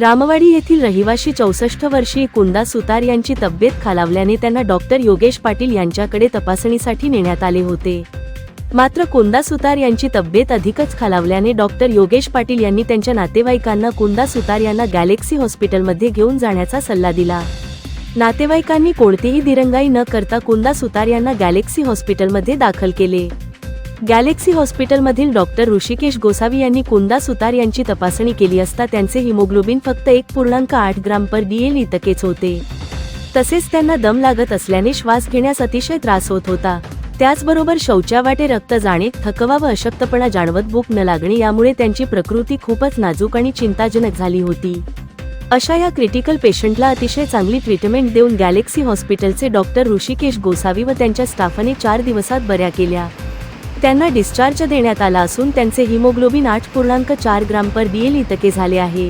रामवाडी येथील रहिवाशी चौसष्ट वर्षीय कुंदा सुतार यांची तब्येत खालावल्याने त्यांना डॉक्टर योगेश पाटील यांच्याकडे तपासणीसाठी नेण्यात आले होते. मात्र कुंदा सुतार यांची तब्येत अधिकच खालावल्याने डॉक्टर योगेश पाटील यांनी त्यांच्या नातेवाईकांना कुंदा सुतार यांना गॅलेक्सी हॉस्पिटलमध्ये घेऊन जाण्याचा सल्ला दिला. नातेवाईकांनी कोणतीही दिरंगाई न करता कुंदा सुतार यांना गॅलेक्सी हॉस्पिटलमध्ये दाखल केले. गॅलेक्सी हॉस्पिटलमधील डॉक्टर ऋषिकेश गोसावी यांनी कुंदा सुतार यांची तपासणी केली असता त्यांचे हिमोग्लोबिन फक्त एक पूर्णांक आठ ग्राम पर डीएल इतकेच होते. तसेच त्यांना दम लागत असल्याने श्वास घेण्यास अतिशय त्रास होत होता. त्याचबरोबर शौचावाटे रक्त जाणे थकवा व अशक्तपणा जाणवत भूक न लागणे यामुळे त्यांची प्रकृती खूपच नाजूक आणि चिंताजनक झाली होती. अशा या क्रिटिकल पेशंटला अतिशय चांगली ट्रीटमेंट देऊन गॅलेक्सी हॉस्पिटलचे डॉक्टर ऋषिकेश गोसावी व त्यांच्या स्टाफाने चार दिवसात बऱ्या केल्या. त्यांना डिस्चार्ज देण्यात आला असून त्यांचे हिमोग्लोबिन आठ पूर्णांक चार ग्राम पर डीएल इतके झाले आहे.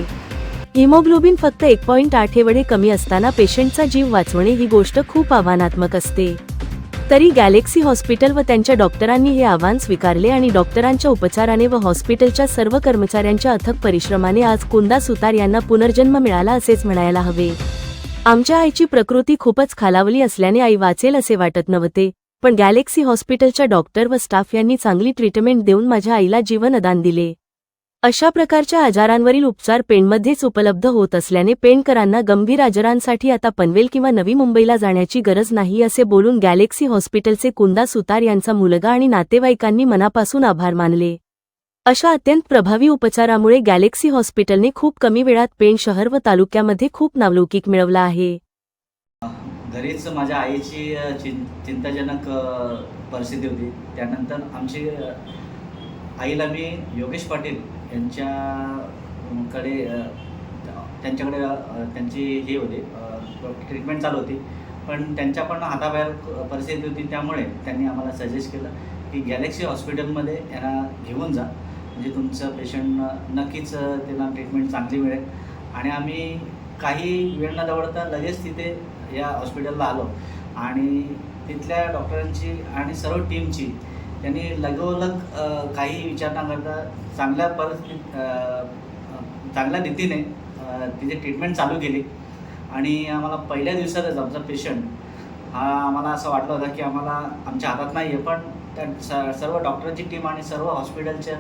हिमोग्लोबिन फक्त एक पॉईंट आठ एवढे कमी असताना पेशंटचा जीव वाचवणे ही गोष्ट खूप आव्हानात्मक असते. तरी गॅलेक्सी हॉस्पिटल व त्यांच्या डॉक्टरांनी हे आव्हान स्वीकारले आणि डॉक्टरांच्या उपचाराने व हॉस्पिटलच्या सर्व कर्मचाऱ्यांच्या अथक परिश्रमाने आज कुंदा सुतार यांना पुनर्जन्म मिळाला असेच म्हणायला हवे. आमच्या आईची प्रकृती खूपच खालावली असल्याने आई वाचेल असे वाटत नव्हते. पण गॅलेक्सी हॉस्पिटलच्या डॉक्टर व स्टाफ यांनी चांगली ट्रीटमेंट देऊन माझ्या आईला जीवनदान दिले. अशा प्रकारच्या आजारांवरील उपचार पेणमध्येच उपलब्ध होत असल्याने पेणकरांना गंभीर आजारांसाठी आता पनवेल किंवा नवी मुंबईला जाण्याची गरज नाही असे बोलून गॅलेक्सी हॉस्पिटलचे कुंदा सुतार यांचा मुलगा आणि नातेवाईकांनी मनापासून आभार मानले. अशा अत्यंत प्रभावी उपचारामुळे गॅलेक्सी हॉस्पिटलने खूप कमी वेळात पेण शहर व तालुक्यामध्ये खूप नावलौकिक मिळवला आहे. घरीच माझ्या आईची चिं चिंताजनक परिस्थिती होती. त्यानंतर आमची आईला मी योगेश पाटील यांच्याकडे त्यांच्याकडे त्यांची हे होती ट्रीटमेंट चालू होती. पण त्यांच्या पण हाताबाहेर परिस्थिती होती त्यामुळे त्यांनी आम्हाला सजेस्ट केलं की गॅलेक्सी हॉस्पिटलमध्ये यांना घेऊन जा. म्हणजे तुमचं पेशंट नक्कीच त्यांना ट्रीटमेंट चांगली मिळेल. आणि आम्ही काही वेळ न दवडता लगेच तिथे या हॉस्पिटलला आलो. आणि तिथल्या डॉक्टरांची आणि सर्व टीमची त्यांनी लगोलग काही विचार न करता चांगल्या परिस्थितीत चांगल्या रीतीने तिथे ट्रीटमेंट चालू केली. आणि आम्हाला पहिल्या दिवसातच आमचा पेशंट हा आम्हाला असं वाटलं होतं की आम्हाला आमच्या हातात नाही आहे पण त्या स- सर्व डॉक्टरांची टीम आणि सर्व हॉस्पिटलच्या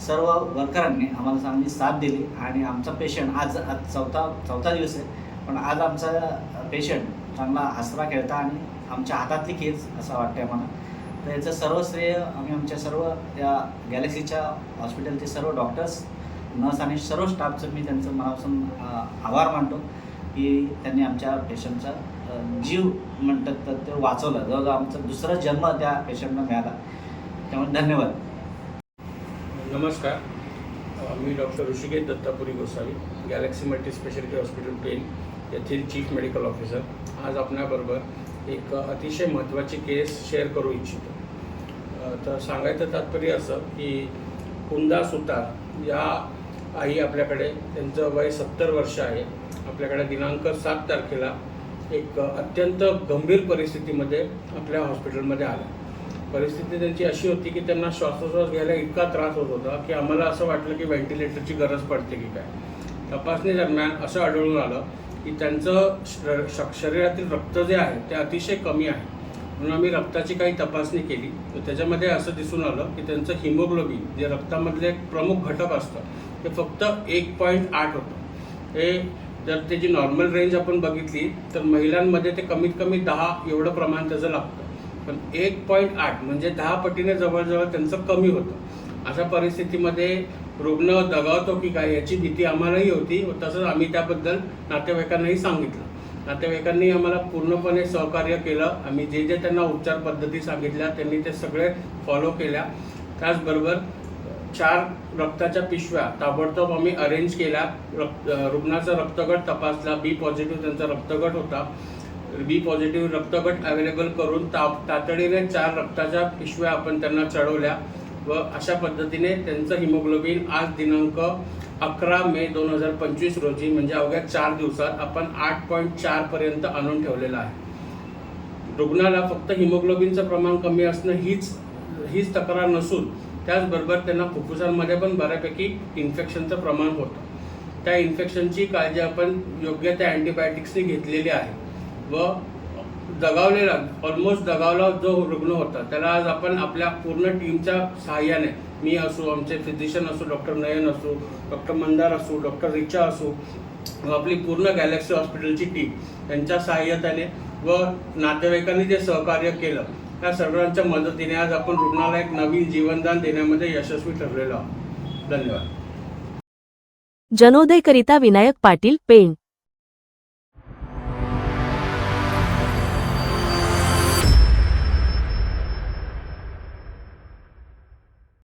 सर्व वर्करांनी आम्हाला चांगली साथ दिली. आणि आमचा पेशंट आज आज चौथा चौथा दिवस आहे. पण आज आमचा पेशंट चांगला हसरा खेळता आणि आमच्या हातातली केस असं वाटते मला. तर याचं सर्व श्रेय आम्ही आमच्या सर्व त्या गॅलेक्सीच्या हॉस्पिटलचे सर्व डॉक्टर्स नर्स आणि सर्व स्टाफचं मी त्यांचं मनापासून आभार मानतो की त्यांनी आमच्या पेशंटचा जीव म्हणतात तर ते वाचवलं. जवळजवळ आमचा दुसरा जन्म त्या पेशंटला मिळाला. त्यामुळे धन्यवाद. नमस्कार. मी doctor Rishikesh Dattapuri Gosavi Galaxy multi speciality hospital Pen. येथील चीफ मेडिकल ऑफिसर आज आपल्याबरोबर एक अतिशय महत्त्वाची केस शेअर करू इच्छितो. तर सांगायचं तात्पर्य असं की कुंदा सुतार या आई आपल्याकडे त्यांचं वय सत्तर वर्ष आहे. आपल्याकडे दिनांक सात तारखेला एक अत्यंत गंभीर परिस्थितीमध्ये आपल्या हॉस्पिटलमध्ये आल्या. परिस्थिती त्यांची अशी होती की त्यांना श्वासोश्वास घ्यायला इतका त्रास होत होता की आम्हाला असं वाटलं की व्हेंटिलेटरची गरज पडते की काय. तपासणी दरम्यान असं आढळून आलं की त्यांचं श- श- शरीरातील रक्त जे आहे ते अतिशय कमी आहे. म्हणून आम्ही रक्ताची काही तपासणी केली. तर त्याच्यामध्ये असं दिसून आलं की त्यांचं हिमोग्लोबिन जे रक्तामधले एक प्रमुख घटक असतं ते फक्त एक पॉईंट आठ होतं. हे जर त्याची नॉर्मल रेंज आपण बघितली तर महिलांमध्ये ते कमीत कमी दहा एवढं प्रमाण त्याचं लागतं. पण एक पॉईंट आठ म्हणजे दहा पटीने जवळजवळ त्यांचं कमी होतं. अशा परिस्थितीमध्ये रुग्ण दगावतो की काय याची भीती आम्हालाही होती. व तसंच आम्ही त्याबद्दल नातेवाईकांनाही सांगितलं. नातेवाईकांनी आम्हाला पूर्णपणे सहकार्य केलं. आम्ही जे जे त्यांना उपचार पद्धती सांगितल्या त्यांनी ते सगळे फॉलो केल्या. त्याचबरोबर चार रक्ताच्या पिशव्या ताबडतोब आम्ही अरेंज केल्या. रक्त रुग्णाचा रक्तगट तपासला. बी पॉझिटिव्ह त्यांचा रक्तगट होता. बी पॉझिटिव्ह रक्तगट अवेलेबल करून ता तातडीने चार रक्ताच्या पिशव्या आपण त्यांना चढवल्या. व अशा पद्धतीने त्यांचं हिमोग्लोबिन आज दिनांक अकरा मे दोन हजार पंचवीस रोजी म्हणजे अवघ्या चार दिवसात आपण आठ पॉईंट चारपर्यंत आणून ठेवलेलं आहे. रुग्णाला फक्त हिमोग्लोबिनचं प्रमाण कमी असणं हीच हीच तक्रार नसून त्याचबरोबर त्यांना फुफ्फुसांमध्ये पण बऱ्यापैकी इन्फेक्शनचं प्रमाण होतं. त्या इन्फेक्शनची काळजी आपण योग्य त्या अँटीबायोटिक्सनी घेतलेली आहे. व दगावलेला ऑलमोस्ट दगावला जो रुग्ण होता त्याला आज आपण आपल्या पूर्ण टीमच्या सहाय्याने मी असो आमचे फिजिशियन असो डॉक्टर नयन असो डॉक्टर मंदार असो डॉक्टर रिचा असो व आपली पूर्ण गॅलेक्सी हॉस्पिटलची टीम यांच्या सहाय्यताने व नातेवाईकांनी जे सहकार्य केलं त्या सर्वांच्या मदतीने आज आपण रुग्णाला एक नवीन जीवनदान देण्यामध्ये यशस्वी ठरलेलो आहोत. धन्यवाद. जनोदयकरिता विनायक पाटील पेण.